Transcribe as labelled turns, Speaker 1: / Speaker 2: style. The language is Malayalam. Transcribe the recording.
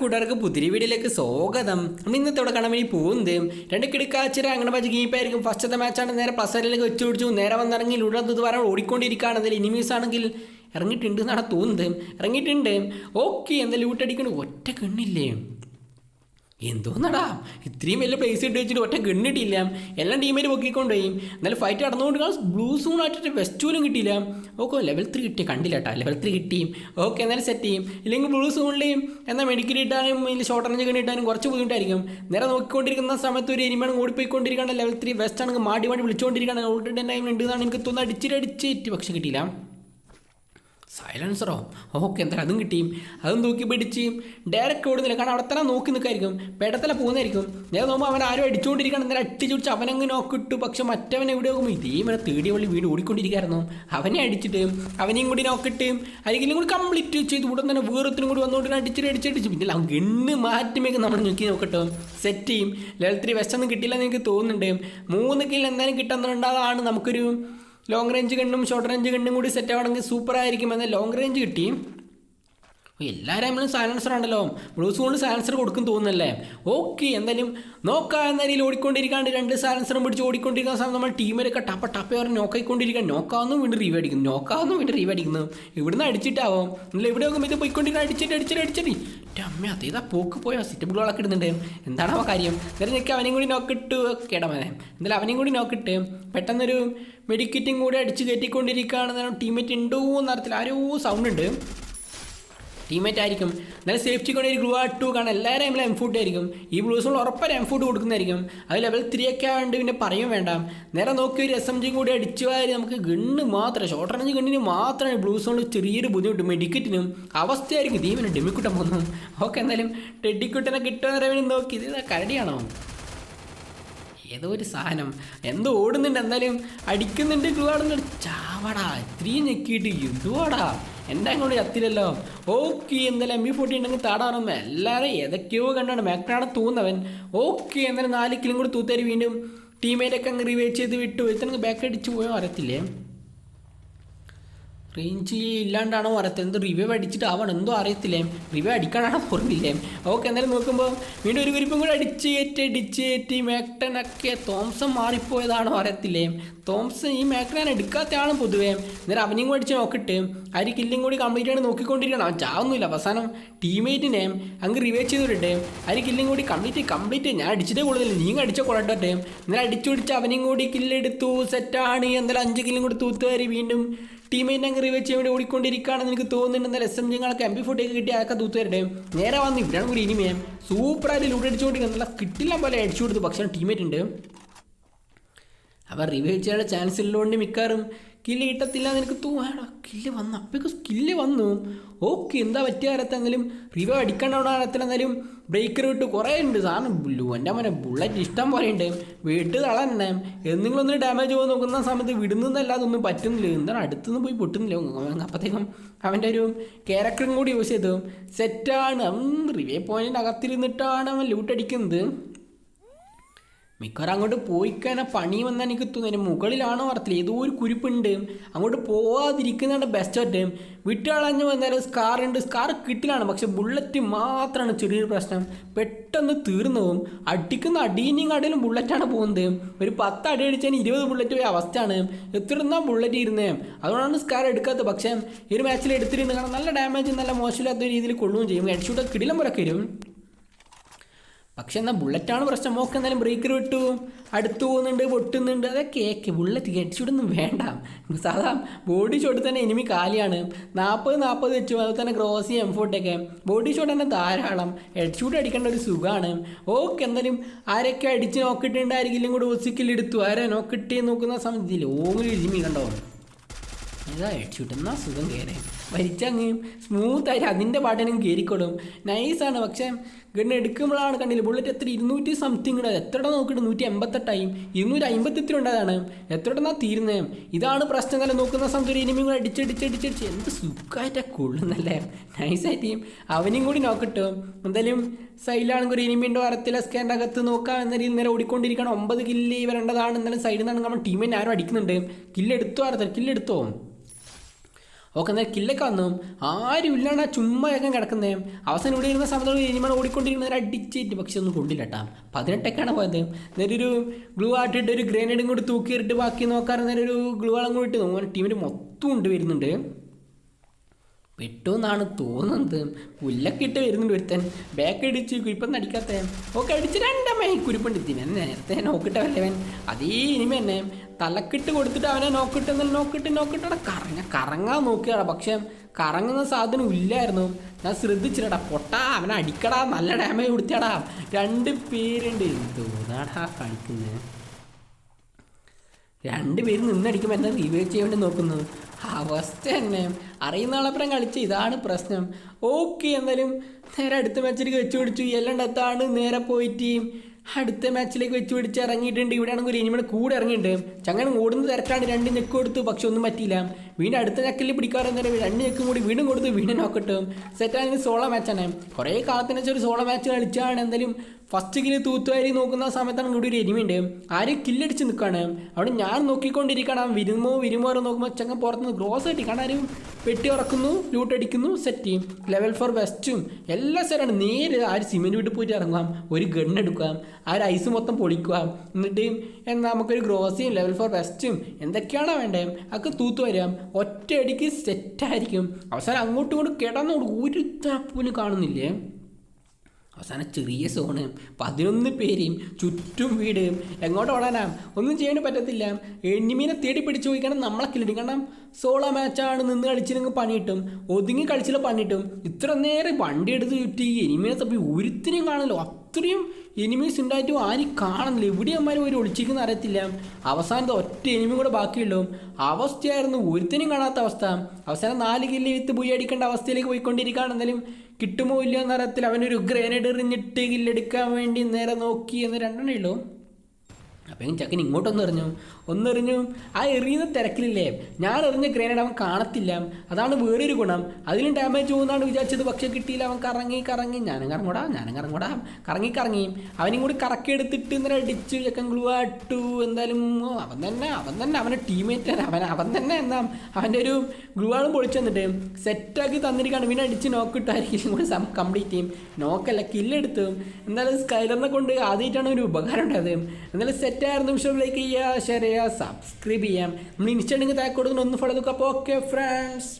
Speaker 1: കൂട്ടുകാർക്ക് പുതിരി വീഡിയോയിലേക്ക് സ്വാഗതം. നമ്മൾ ഇന്നത്തെ ഇവിടെ കാണാൻ വേണ്ടി പോകുന്നത് രണ്ട് കിടക്കാച്ചിര അങ്ങനെ വെച്ച് ഗീപ്പായിരിക്കും ഫസ്റ്റത്തെ മാച്ചാണ് നേരെ പ്ലസ് വരിലേക്ക് വെച്ച് പിടിച്ചു. നേരെ വന്നിറങ്ങി ഉടനത് പറയാൻ ഓടിക്കൊണ്ടിരിക്കുകയാണ്. അതിൽ ഇനിമീസ് ആണെങ്കിൽ ഇറങ്ങിയിട്ടുണ്ട് എന്നാണ് തോന്നുന്നത്. ഇറങ്ങിയിട്ടുണ്ട്. ഓക്കെ എന്തായാലും ലൂട്ടടിക്കണ ഒറ്റ കണ്ണില്ലേ? എന്തോന്നടാ? ഇത്രയും വലിയ പ്ലേസ് ഇട്ട് വെച്ചിട്ട് ഒറ്റ ഗണ്ണിട്ടില്ല എല്ലാം ടീമേറ്റ് പൊക്കിക്കൊണ്ടുപോയി എന്നാലും ഫൈറ്റ് നടന്നുകൊണ്ട് ബ്ലൂ സൂൺ ആയിട്ട് വെസ്റ്റ് പോലും കിട്ടിയില്ല. ഓക്കെ ലെവൽ ത്രീ കിട്ടി കണ്ടില്ല കേട്ടോ ലെവൽ ത്രീ കിട്ടിയും ഓക്കെ എന്നാലും സെറ്റ് ചെയ്യും. ഇല്ലെങ്കിൽ ബ്ലൂ സൂണിലെയും എന്നാൽ മെഡിക്കൽ ഇട്ടാലും ഇല്ലെങ്കിൽ ഷോർട്ട് റേഞ്ച് ഗണ്ണി കുറച്ച് ബുദ്ധിമുട്ടായിരിക്കും. നേരെ നോക്കിക്കൊണ്ടിരിക്കുന്ന സമയത്ത് ഒരു എനിമാണ് ഓടിപ്പോയിക്കൊണ്ടിരിക്കുകയാണ് ലെവൽ ത്രീ വെസ്റ്റ് ആണെങ്കിൽ മാടി മാടി വിളിച്ചുകൊണ്ടിരിക്കുകയാണ് ഓൾറെഡി ടൈം ഉണ്ട് എന്നാണ് എനിക്ക് തോന്നുന്നത്. അടിച്ചിട്ട് അടിച്ചിട്ട് പക്ഷെ കിട്ടിയില്ല. സൈലൻസറോ ഓക്കെ എന്തായാലും അതും കിട്ടിയും അതും നോക്കി പിടിച്ച് ഡയറക്റ്റ് ഓടുന്നില്ല കാരണം അവിടെ തന്നെ നോക്കി നിൽക്കായിരിക്കും. പെടത്തല പോകുന്നതായിരിക്കും. നേരെ നോക്കുമ്പോൾ അവൻ ആരും അടിച്ചുകൊണ്ടിരിക്കണം നേരെ അട്ടിച്ചുടിച്ച് അവനങ്ങ് നോക്കിട്ടു പക്ഷെ മറ്റവൻ എവിടെ നോക്കുമ്പോൾ ഇതേ ഇവനെ തേടി വള്ളി വീട് ഓടിക്കൊണ്ടിരിക്കുകയായിരുന്നു. അവനെ അടിച്ചിട്ട് അവനെയും കൂടി നോക്കിട്ട് അരികിലും കൂടി കംപ്ലീറ്റ് ചെയ്ത് ഉടൻ തന്നെ വേറൊത്തിനും കൂടി വന്നുകൊണ്ട് അടിച്ചിട്ട് അടിച്ചടിച്ച് പിന്നെ അവൻ ഗണ്ണ് മാറ്റുമേക്ക് നമ്മൾ നോക്കി നോക്കട്ടെ. സെറ്റ് ചെയ്യും. ലെവൽ ത്രീ വെസ്റ്റൊന്നും കിട്ടില്ല എന്ന് എനിക്ക് തോന്നുന്നുണ്ട്. മൂന്ന് കിൽ എന്തായാലും കിട്ടുന്നുണ്ട്. നമുക്കൊരു ലോങ് റേഞ്ച് ഗണ്ണും ഷോർട്ട് റേഞ്ച് ഗണ്ണും കൂടി സെറ്റ് ആവണമെങ്കിൽ സൂപ്പർ ആയിരിക്കും. എന്നാൽ ലോങ് റേഞ്ച് കിട്ടി. എല്ലാവരും ടൈമിലും സൈലൻസർ ആണല്ലോ ബ്ലൂസ് കൊണ്ട് സൈലൻസർ കൊടുക്കും തോന്നുന്നല്ലേ? ഓക്കെ എന്തായാലും നോക്കാം. എന്ന രീതിയിൽ ഓടിക്കൊണ്ടിരിക്കാണ്ട് രണ്ട് സാലൻസറും പിടിച്ച് ഓടിക്കൊണ്ടിരിക്കുന്ന സമയം നമ്മൾ ടീമിലൊക്കെ ടപ്പ ടപ്പ പറഞ്ഞ് നോക്കിക്കൊണ്ടിരിക്കുക നോക്കാവുന്നു വീണ്ടും റീവ് അടിക്കുന്നു. നോക്കാവുന്നു വീണ്ടും റീവ് അടിക്കുന്നു. ഇവിടുന്ന് അടിച്ചിട്ടാവും. നിങ്ങൾ ഇവിടെ നോക്കുമ്പോൾ ഇത് പോയിക്കൊണ്ടിരിക്കുന്ന. അടിച്ചിട്ട് അടിച്ചിട്ട് അടിച്ചിട്ട്. എന്റെ അമ്മ അതേതാ പോക്ക് പോയോ? സിറ്റ് ബ്ലോളൊക്കെ ഇടുന്നുണ്ട്. എന്താണ് ആ കാര്യം? എന്നാലും എനിക്ക് അവനെയും കൂടി നോക്കിട്ട് കേടമനെ എന്തായാലും അവനെയും കൂടി നോക്കിട്ട് പെട്ടെന്നൊരു മെഡിക്കറ്റും കൂടി അടിച്ച് കയറ്റിക്കൊണ്ടിരിക്കുകയാണെന്നാണ് ടീമേറ്റ് ഉണ്ടോ എന്നറിയത്തില്ല ആരോ സൗണ്ട് ഉണ്ട്. ടീമേറ്റ് ആയിരിക്കും. നല്ല സേഫ്റ്റി കൊണ്ട് ഒരു ഗ്ലൂ ആട്ട് ടു കാണാൻ എല്ലാവരും ടൈമിലും എം ഫുഡ് ആയിരിക്കും. ഈ ബ്ലൂസുകൾ ഉറപ്പായി എം ഫുഡ് കൊടുക്കുന്നതായിരിക്കും. അത് ലെവൽ ത്രീ ഒക്കെ ആയതുകൊണ്ട് പിന്നെ പറയും വേണ്ട. നേരെ നോക്കി ഒരു എസ് എം ജി കൂടി അടിച്ചു വാരി നമുക്ക് ഗണ്ണ് മാത്രം ഷോർട്ട് റേഞ്ച് ഗണ്ണിന് മാത്രമാണ് ബ്ലൂസ് കൊണ്ട് ചെറിയൊരു ബുദ്ധിമുട്ട്. മെഡിക്കറ്റിനും അവസ്ഥയായിരിക്കും. ദീവനും ഡെമിക്കുട്ടൻ പോകുന്നു ഓക്കെ എന്തായാലും ടെഡിക്കുട്ടനെ കിട്ടുന്ന വേണ്ടി നോക്കി. ഇത് കരടിയാണോ? ഏതോ ഒരു സാധനം. എന്തോ ഓടുന്നുണ്ട്. എന്തായാലും അടിക്കുന്നുണ്ട് ഗ്ലൂ ആടുന്നുണ്ട് ചാവടാ. ഇത്രയും ഞെക്കിയിട്ട് എന്തുവാടാ? എന്റെ അങ്ങോട്ട് ചത്തില്ലല്ലോ. ഓക്കെ ഇന്നലെ എം ബി ഫോർട്ടി ഉണ്ടെങ്കിൽ താടാറുമ്പോൾ എല്ലാവരും ഏതൊക്കെയോ കണ്ടാണ്. മാക്നാണ് തൂന്നവൻ. ഓക്കെ എന്തായാലും നാല് കിലും കൂടി തൂത്തേരി വീണ്ടും ടീമേറ്റൊക്കെ അങ്ങ് റിവേറ്റ് ചെയ്ത് വിട്ടു. ഇത്തനക്ക് ബാക്ക് അടിച്ച് പോയോ? അറിയത്തില്ലേ? റേഞ്ച് ഇല്ലാണ്ടാണോ റിവ്യൂ അടിച്ചിട്ട് ആവണം? എന്തോ അറിയത്തില്ലേ? റിവ്യൂ അടിക്കാനാണോ ഓർമ്മില്ലേ ഓക്കെ എന്തായാലും നോക്കുമ്പോൾ വീണ്ടും ഒരു കുരിപ്പും കൂടെ അടിച്ച് കയറ്റി അടിച്ച് കയറ്റി മാക്ടനൊക്കെ തോംസൺ മാറിപ്പോയതാണോ അറിയത്തില്ലേ? തോംസൺ ഈ മാക്ടൻ എടുക്കാത്തയാണ് പൊതുവേ. നേരെ അവനെയും കൂടി അടിച്ച് നോക്കിട്ട് അരി കില്ലും കൂടി കംപ്ലീറ്റ് ആണ് നോക്കിക്കൊണ്ടിരിക്കണം അവൻ ചാവുന്നില്ല. അവസാനം ടീമേറ്റിനെ അങ്ങ് റിവൈവ് ആ അരി കില്ലും കൂടി കംപ്ലീറ്റ് കംപ്ലീറ്റ് ഞാൻ അടിച്ചിട്ടേ കൂടുതൽ. നീ അടിച്ച കൊള്ളട്ടെ. നേരെ അടിച്ചു പിടിച്ച് അവനെയും കൂടി കില്ലെടുത്തു സെറ്റാണ് എന്തായാലും അഞ്ച് കില്ലും കൂടി തൂത്തുകാരി വീണ്ടും ടീമേറ്റ് അങ്ങ് റിവൈവ് ചെയ്യാൻ വേണ്ടി ഓടിക്കൊണ്ടിരിക്കുകയാണെന്ന് എനിക്ക് തോന്നുന്നുണ്ട്. എസ് എം ഞങ്ങൾക്ക് എം പി ഫോട്ടോയൊക്കെ കിട്ടി അതൊക്കെ തൂത്തുവരട്ടെ നേരെ വന്ന് ഇവിടെയാണ് കൂടി ഇനിമേ സൂപ്പറായിട്ട് ലൂട്ട് അടിച്ചുകൊണ്ടിരിക്കുന്നത് നല്ല കിട്ടില്ല പോലെ അടിച്ചു കൊടുത്തു പക്ഷേ ടീമേറ്റ് ഉണ്ട്. അവർ റിവൈവ് ചെയ്യാനുള്ള ചാൻസ് ഉള്ളതുകൊണ്ട് മിക്കവാറും കില്ല് കിട്ടത്തില്ല നിനക്ക് തോന്നാടാ കില്ല് വന്നു. അപ്പോഴേക്കും സ്കില്ല് വന്നു. ഓക്കെ എന്താ പറ്റിയ കാലത്തെങ്കിലും റിവ കാലത്തിൽ ബ്രേക്കർ വിട്ട് കുറേ ഉണ്ട്. സാറിന് എന്റെ മോനെ ബുള്ളറ്റ് ഇഷ്ടം പോലെ ഉണ്ട്. വീട്ട് തളന്നെ എന്തെങ്കിലും ഒന്ന് ഡാമേജ് പോകാൻ നോക്കുന്ന സമയത്ത് വിടുന്നതല്ലാതെ ഒന്നും പറ്റുന്നില്ല. എന്താണ് അടുത്തുനിന്ന് പോയി പൊട്ടുന്നില്ല. അപ്പോഴത്തേക്കും അവന്റെ ഒരു ക്യാരക്ടറും കൂടി യൂസ് ചെയ്തു. സെറ്റാണ് അവൻ റിവേ പോയിന്റ് അകത്തിരുന്നിട്ടാണ് അവൻ ലൂട്ടടിക്കുന്നത് മിക്കവാറും അങ്ങോട്ട് പോയി കഴിഞ്ഞാൽ പണി വന്നാൽ എനിക്ക് തോന്നുന്നു മുകളിലാണോ ഓർത്തില്ല ഏതോ ഒരു കുരിപ്പുണ്ട്. അങ്ങോട്ട് പോവാതിരിക്കുന്നതാണ് ബെസ്റ്റ് ആയിട്ട്. വിട്ടുകളഞ്ഞു വന്നാൽ സ്കാർ ഉണ്ട്. സ്കാർ കിട്ടിലാണ് പക്ഷെ ബുള്ളറ്റ് മാത്രമാണ് ചെറിയൊരു പ്രശ്നം. പെട്ടെന്ന് തീർന്നു പോകും. അടിക്കുന്ന അടീനിങ് കടയിലും ബുള്ളറ്റാണ് പോകുന്നത്. ഒരു പത്ത് അടി അടിച്ചതിന് ഇരുപത് ബുള്ളറ്റ് പോയ അവസ്ഥയാണ്. എത്ര ബുള്ളറ്റ് ഇരുന്നേ? അതുകൊണ്ടാണ് സ്കാർ എടുക്കാത്തത്. പക്ഷേ ഈ ഒരു മാച്ചിൽ എടുത്തിരുന്നു കാരണം നല്ല ഡാമേജ് നല്ല മോശമില്ലാത്ത രീതിയിൽ കൊള്ളുകയും ചെയ്യും. ഹെഡ്ഷൂട്ട് കിടിലം പുറക്കരും പക്ഷെ എന്നാൽ ബുള്ളറ്റാണ് പ്രശ്നം. മോക്ക് എന്തായാലും ബ്രേക്കർ വിട്ടു. അടുത്ത് പോകുന്നുണ്ട് പൊട്ടുന്നുണ്ട്. അതൊക്കെ കേക്ക് ബുള്ളറ്റ് ഹെഡ്ഷൂട്ടൊന്നും വേണ്ട. സാധാ ബോഡി ഷോട്ട് തന്നെ എനിമി കാലിയാണ്. നാൽപ്പത് നാൽപ്പത് വെച്ചു. അതുപോലെ തന്നെ ഗ്രോസി എം ഫോട്ടൊക്കെ ബോഡി ഷോട്ട് തന്നെ ധാരാളം. ഹെഡ്ഷൂട്ട് അടിക്കേണ്ട ഒരു സുഖമാണ് ഓക്കെ എന്തായാലും ആരൊക്കെ അടിച്ച് നോക്കിയിട്ടുണ്ടായിരിക്കും കൂടെ ഒസിക്കിൽ എടുത്തു. ആരെ നോക്കിട്ടേ നോക്കുന്ന സമയത്ത് ലോങ്ങിൽ ഇരിമി കണ്ടോ? ഇതാ ഹെഡ്ഷൂട്ട് എന്നാ സുഖം കയറി വലിച്ചങ്ങ് സ്മൂത്തായിട്ട് അതിന്റെ പാട്ടിനും കയറിക്കൊള്ളും നൈസാണ് പക്ഷേ ഗണ്ണ് എടുക്കുമ്പോഴാണ് കണ്ടില്ല ബുള്ളറ്റ് എത്ര ഇരുന്നൂറ്റി സംതിങ് ഉണ്ടായത് എത്ര നോക്കിയിട്ട് നൂറ്റി എൺപത്തെട്ടായും ഇരുന്നൂറ്റി അമ്പത്തെത്ര ഉണ്ടതാണ്. എത്ര എന്നാ തീരുന്നേ? ഇതാണ് പ്രശ്നം. തന്നെ നോക്കുന്ന സമയത്ത് ഇനിമയും കൂടെ അടിച്ചടിച്ചടിച്ചടിച്ച് എന്ത് സുഖമായിട്ടാണ് കൊള്ളുന്നല്ലേ? നൈസായിട്ട് അവനെയും കൂടി നോക്കട്ടോ എന്തായാലും സൈഡിലാണെങ്കിൽ ഒരു ഇനിമിന്റെ വരത്തിലെ സ്കാന്റെ അകത്ത് നോക്കാം. എന്ന രീതിയിൽ നേരെ ഓടിക്കൊണ്ടിരിക്കണം ഒമ്പത് കില്ല് വരേണ്ടതാണ് എന്നാലും സൈഡിൽ നിന്നാണ് നമ്മൾ ടീമിനെ ആരും അടിക്കുന്നുണ്ട്. കില്ലെടുത്തോ കില്ല് കില്ലെടുത്തോ ഓക്കെ എന്നാൽ കില്ലൊക്കെ വന്നു. ആരും ഇല്ലാണ്ട് ആ ചുമ്മാ കിടക്കുന്നേ. അവസാനം ഇവിടെ ഇരുന്ന സമയത്ത് ഇനിമാണ് ഓടിക്കൊണ്ടിരുന്നവർ അടിച്ചിട്ട് പക്ഷെ ഒന്നും കൊണ്ടില്ല കേട്ടാ പതിനെട്ടൊക്കെയാണ് പോയത്. നേരെ ഒരു ഗ്ലൂ ആട്ടിട്ട് ഒരു ഗ്രനേഡും കൂടി തൂക്കിയിട്ട് ബാക്കി നോക്കാറ് നേരെ ഒരു ഗ്ലൂ വളം കൂടി ഇട്ട്. ടീമിൽ മൊത്തം ഉണ്ട് വരുന്നുണ്ട്. പെട്ടുമെന്നാണ് തോന്നുന്നത്. പുല്ലൊക്കെ ഇട്ട് വരുന്നുണ്ട് ഒരുത്തൻ. ബാക്ക് അടിച്ച് കുരിപ്പം അടിക്കാത്ത ഓക്കെ അടിച്ച് രണ്ടമ്മ കുരിപ്പുണ്ട്. ഇതിനെ നേരത്തെ നോക്കിട്ട വല്ലവൻ അതേ ഇനിമ തന്നെ തലക്കിട്ട് കൊടുത്തിട്ട് അവനെ നോക്കിട്ട് എന്നാൽ നോക്കിട്ട് നോക്കിട്ട് അവിടെ കറങ്ങ കറങ്ങാൻ നോക്കിയാടാ പക്ഷെ കറങ്ങുന്ന സാധനം ഇല്ലായിരുന്നു. ഞാൻ ശ്രദ്ധിച്ചില്ലടാ. പൊട്ടാ അവനെ അടിക്കടാ. നല്ല ഡാമേജ് കൊടുത്തിയാടാ രണ്ട് പേരുണ്ട്. എന്തോന്നാടാ കളിക്കുന്നത് രണ്ടുപേരും നിന്നടിക്കുമ്പോൾ എന്താ റിവൈവ് ചെയ്യാൻ വേണ്ടി നോക്കുന്നത്? അവസ്ഥ തന്നെ. അറിയുന്ന ആളപ്പുറം കളിച്ച് ഇതാണ് പ്രശ്നം. ഓക്കെ എന്തായാലും നേരെ അടുത്ത മാച്ചിലേക്ക് വെച്ച് പിടിച്ചു എല്ലാം അടുത്താണ് നേരെ പോയിട്ട്. അടുത്ത മാച്ചിലേക്ക് വെച്ച് പിടിച്ച് ഇറങ്ങിയിട്ടുണ്ട്. ഇവിടെ ആണെങ്കിൽ ഒരു ഇനിമയുടെ കൂടെ ഇറങ്ങിയിട്ടുണ്ട്. ചങ്ങനെ ഓടുന്ന തിരക്കാണ്. രണ്ട് ഞെക്ക് കൊടുത്തു പക്ഷെ ഒന്നും പറ്റിയില്ല. വീണ്ടും അടുത്ത ഞെക്കിൽ പിടിക്കാറ് നേരം രണ്ട് ഞെക്കും കൂടി വീണ്ടും കൊടുത്ത് വീണ്ടും നോക്കട്ടും സെറ്റാണെങ്കിൽ സോളോ മാച്ചാണ് കുറേ കാലത്തിന് ഒരു സോളോ മാച്ച് കളിച്ചാണ്. എന്തായാലും ഫസ്റ്റ് കില്ല് തൂത്തുവാരി നോക്കുന്ന സമയത്താണ് ഇവിടെ ഒരു എനിമിയുണ്ട് ആര് കില്ലടിച്ച് നിൽക്കുകയാണ് അവിടെ ഞാൻ നോക്കിക്കൊണ്ടിരിക്കുകയാണ്. വിരുമോ വിരുമോ നോക്കുമ്പോൾ ചങ്ങൻ പുറത്തുനിന്ന് ഗ്രോസ് കിട്ടി കാരണം ആരും പെട്ടി ഉറക്കുന്നു ലൂട്ട് അടിക്കുന്നു സെറ്റ് ലെവൽ ഫോർ വെസ്റ്റും എല്ലാ സ്ഥലമാണ്. നേരെ ആര് സിമെന്റ് വീട്ടിൽ പോയിട്ട് ഇറങ്ങാം ഒരു ഗൺ എടുക്കാം. ആ ഒരു ഐസ് മൊത്തം പൊളിക്കുക എന്നിട്ട് എന്താ നമുക്കൊരു ഗ്രോസിയും ലെവൽ ഫോർ വെസ്റ്റും എന്തൊക്കെയാണോ വേണ്ടേ? അതൊക്കെ തൂത്ത് വരാം. ഒറ്റയടിക്ക് സെറ്റായിരിക്കും അവസാനം അങ്ങോട്ടും ഇങ്ങോട്ടും കിടന്നുകൊണ്ട് ഒരു പോലും കാണുന്നില്ലേ? അവസാനം ചെറിയ സോണ് പതിനൊന്ന് പേരെയും ചുറ്റും വീട്. എങ്ങോട്ട് ഓടാനാ? ഒന്നും ചെയ്യാൻ പറ്റത്തില്ല. എനിമീനെ തേടി പിടിച്ചു പോയി നമ്മളെ കില്ലിടും കാരണം സോളോ മാച്ചാണ് നിന്ന് കളിച്ചില്ലെങ്കിൽ പണി കിട്ടും. ഒതുങ്ങി കളിച്ചില്ല പണി കിട്ടും. ഇത്ര നേരം വണ്ടി എടുത്ത് ചുറ്റി എനിമീനെ തപ്പി ഒരുത്തിനെയും കാണല്ലോ അത്രയും എനിമീസ് ഉണ്ടായിട്ടും ആരും കാണുന്നില്ല. ഇവിടെ അമ്മമാരും ഒരു ഒളിച്ചിരിക്കുന്ന അറിയത്തില്ല. അവസാനത്തെ ഒറ്റ എനിമി കൂടെ ബാക്കിയുള്ളൂ. അവസ്ഥയായിരുന്നു ഒരുത്തിനും കാണാത്ത അവസ്ഥ. അവസാനം നാല് കില്ല് വിത്ത് ബുയി അടിക്കേണ്ട അവസ്ഥയിലേക്ക് പോയിക്കൊണ്ടിരിക്കുകയാണ്. എന്തായാലും കിട്ടുമോ ഇല്ലയോ എന്ന തരത്തിൽ അവനൊരു ഗ്രനേഡ് എറിഞ്ഞിട്ട് കില്ലെടുക്കാൻ വേണ്ടി നേരെ നോക്കി എന്ന് രണ്ടെണ്ണേ ഉള്ളൂ. അപ്പം ചക്കൻ ഇങ്ങോട്ടൊന്ന് എറിഞ്ഞു. ഒന്നെറിഞ്ഞു ആ എറിയുന്ന തിരക്കിലില്ലേ? ഞാൻ എറിഞ്ഞ ഗ്രനേഡ് അവൻ കാണത്തില്ല. അതാണ് വേറൊരു ഗുണം. അതിലും ഡാമേജ് പോകുന്നതാണ് വിചാരിച്ചത്. പക്ഷേ കിട്ടിയില്ല. അവൻ കറങ്ങി കറങ്ങി. ഞാനും കറങ്ങൂടാ ഞാനും കറങ്ങൂടാ. കറങ്ങി കറങ്ങി. അവനും കൂടി കറക്കി എടുത്തിട്ട് ഇന്നലെ അടിച്ചു ചക്കൻ ഗ്ലൂവാട്ടു എന്തായാലും അവൻ തന്നെ അവൻ തന്നെ അവന്റെ ടീമേറ്റ് അവൻ അവൻ തന്നെ എന്താ അവന്റെ ഒരു ഗ്ലൂവാളും പൊളിച്ചു തന്നിട്ട് സെറ്റാക്കി തന്നിരിക്കുകയാണ്. പിന്നെ അടിച്ച് നോക്ക് ഇട്ടായിരിക്കും. കൂടി കംപ്ലീറ്റ് ചെയ്യും. നോക്കല്ല കില്ലെടുത്തു എന്തായാലും സ്കൈലറിനെ കൊണ്ട് ആദ്യമായിട്ടാണ് ഒരു ഉപകാരം ഉണ്ടായത്. എന്നാലും സെറ്റായിരുന്നു വിഷയം ലൈക്ക് ചെയ്യുക ഷെയർ ചെയ്യുക സബ്സ്ക്രൈബ് ചെയ്യാം. നമ്മൾ ഇൻസ്റ്റാണെങ്കിൽ താഴെ കൊടുക്കുന്ന ഒന്ന് ഫോളോ നോക്കുക അപ്പോൾ ഓക്കെ ഫ്രണ്ട്സ്